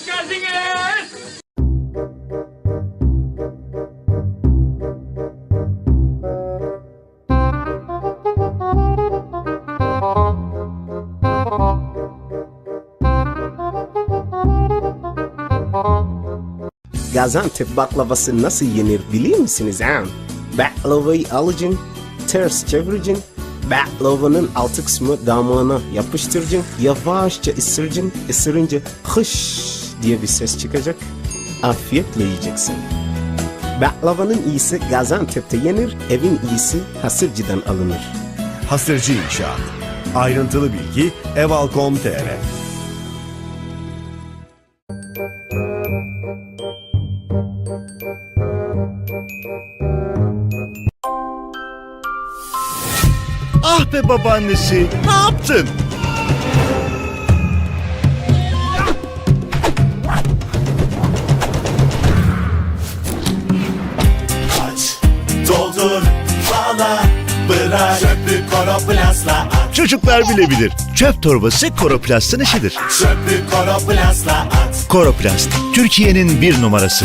Hoş geldiniz. Gaziantep baklavası nasıl yenir bilir misiniz ha? Baklavayı alacaksın, ters çevireceksin, baklavanın altı kısmı damağına yapıştıracaksın, yavaşça ısıracaksın, ısırınca hış diye bir ses çıkacak, afiyetle yiyeceksin. Baklavanın iyisi Gaziantep'te yenir, evin iyisi Hasırcı'dan alınır. Hasırcı İnşaat. Ayrıntılı bilgi eval.com.tr Ah be babaannesi, ne yaptın? Bırak çöpü koroplastla at Çocuklar bilebilir. Çöp torbası Koroplast'ın işidir. Çöpü koroplastla at Koroplast, Türkiye'nin bir numarası.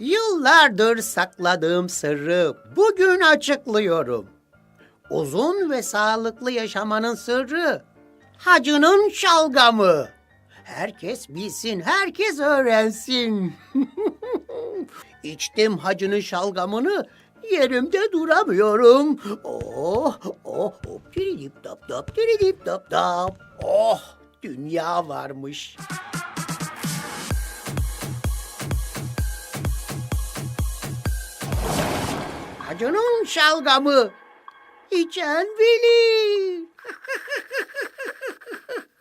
Yıllardır sakladığım sırrı bugün açıklıyorum. Uzun ve sağlıklı yaşamanın sırrı hacının şalgamı. Herkes bilsin, herkes öğrensin. İçtim hacının şalgamını, yerimde duramıyorum. Oh, oh, hop, diridip dap dap, diridip dap dap. Oh, dünya varmış. Hacının şalgamı. İçen bilir.